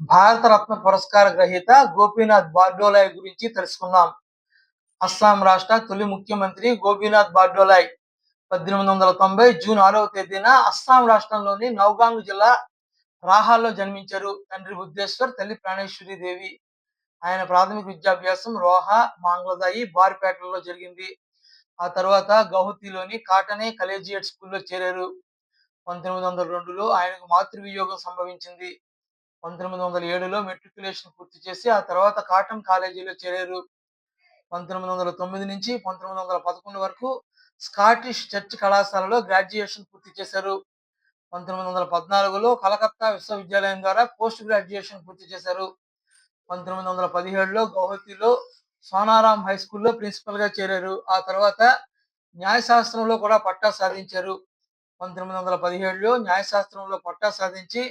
భారతరత్న పురస్కార గ్రహీత గోపీనాథ్ బార్డోలాయ్ గురించి తెలుసుకుందాం. అస్సాం రాష్ట్ర తొలి ముఖ్యమంత్రి గోపీనాథ్ బార్డోలాయ్ పద్దెనిమిది వందల తొంభై జూన్ ఆరవ తేదీన అస్సాం రాష్ట్రంలోని నౌగాంగ్ జిల్లా రాహాల్లో జన్మించారు. తండ్రి బుద్ధేశ్వర్ తల్లి ప్రాణేశ్వరి దేవి. ఆయన ప్రాథమిక విద్యాభ్యాసం రోహా మాంగ్లదాయి బార్పేటలో జరిగింది. ఆ తర్వాత గౌహతిలోని కాటనే కలేజియేట్ స్కూల్లో చేరారు. పంతొమ్మిది వందల రెండులో ఆయనకు మాతృవియోగం సంభవించింది. పంతొమ్మిది వందల ఏడులో మెట్రికులేషన్ పూర్తి చేసి ఆ తర్వాత కాటన్ కాలేజీలో చేరారు. పంతొమ్మిది వందల తొమ్మిది నుంచి పంతొమ్మిది వందల పదకొండు వరకు స్కాటిష్ చర్చ్ కళాశాలలో గ్రాడ్యుయేషన్ పూర్తి చేశారు. పంతొమ్మిది వందల పద్నాలుగులో కలకత్తా విశ్వవిద్యాలయం ద్వారా పోస్ట్ గ్రాడ్యుయేషన్ పూర్తి చేశారు. పంతొమ్మిది వందల పదిహేడులో గౌహతిలో సోనారాం హై స్కూల్లో ప్రిన్సిపల్గా చేరారు. ఆ తర్వాత న్యాయశాస్త్రంలో కూడా పట్టా సాధించారు. పంతొమ్మిది వందల పదిహేడులో న్యాయశాస్త్రంలో పట్టా సాధించి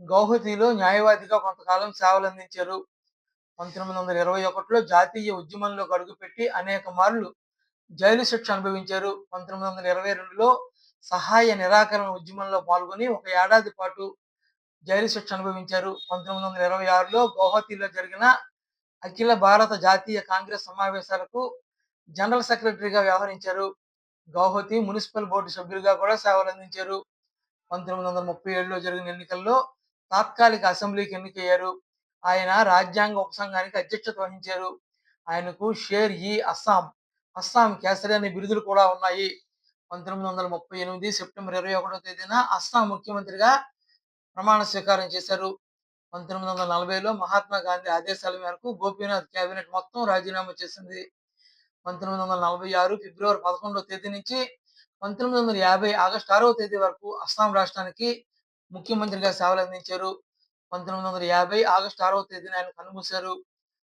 గౌహతిలో న్యాయవాదిగా కొంతకాలం సేవలు అందించారు పంతొమ్మిది వందల ఇరవై ఒకటిలో జాతీయ ఉద్యమంలో అడుగుపెట్టి అనేక మార్లు జైలు శిక్ష అనుభవించారు. పంతొమ్మిది వందల ఇరవై రెండులో సహాయ నిరాకరణ ఉద్యమంలో పాల్గొని ఒక ఏడాది పాటు జైలు శిక్ష అనుభవించారు. పంతొమ్మిది వందల ఇరవై ఆరులో గౌహతిలో జరిగిన అఖిల భారత జాతీయ కాంగ్రెస్ సమావేశాలకు జనరల్ సెక్రటరీగా వ్యవహరించారు. గౌహతి మున్సిపల్ బోర్డు సభ్యులుగా కూడా సేవలు అందించారు పంతొమ్మిది వందల ముప్పై ఏడులో జరిగిన ఎన్నికల్లో తాత్కాలిక అసెంబ్లీకి ఎన్నికయ్యారు. ఆయన రాజ్యాంగ ఉపసంఘానికి అధ్యక్షత వహించారు. ఆయనకు షేర్ ఈ అస్సాం అస్సాం కేసరి అనే బిరుదులు కూడా ఉన్నాయి. పంతొమ్మిది వందల ముప్పై ఎనిమిది సెప్టెంబర్ ఇరవై ఒకటో తేదీన అస్సాం ముఖ్యమంత్రిగా ప్రమాణ స్వీకారం చేశారు. పంతొమ్మిది వందల నలభైలో మహాత్మా గాంధీ ఆదేశాల మేరకు గోపీనాథ్ కేబినెట్ మొత్తం రాజీనామా చేసింది. పంతొమ్మిది వందల నలభై ఆరు ఫిబ్రవరి పదకొండవ తేదీ నుంచి పంతొమ్మిది వందల యాభై ఆగస్టు ఆరవ తేదీ వరకు అస్సాం రాష్ట్రానికి ముఖ్యమంత్రిగా సేవలు అందించారు. పంతొమ్మిది వందల యాభై ఆగస్టు ఆరవ తేదీన ఆయన కనుమూశారు.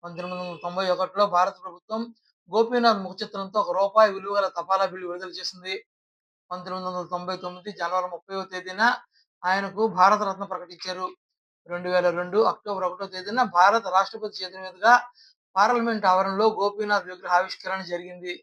పంతొమ్మిది వందల తొంభై ఒకటిలో భారత ప్రభుత్వం గోపీనాథ్ ముఖ చిత్రంతో ఒక రూపాయి విలువ గల తపాలా బిల్లు విడుదల చేసింది. పంతొమ్మిది వందల తొంభై తొమ్మిది జనవరి ముప్పైవ తేదీన ఆయనకు భారతరత్న ప్రకటించారు. రెండు వేల రెండు అక్టోబర్ ఒకటో తేదీన భారత రాష్ట్రపతి చేతుల మీదుగా పార్లమెంట్ ఆవరణలో గోపీనాథ్ విగ్రహ ఆవిష్కరణ జరిగింది.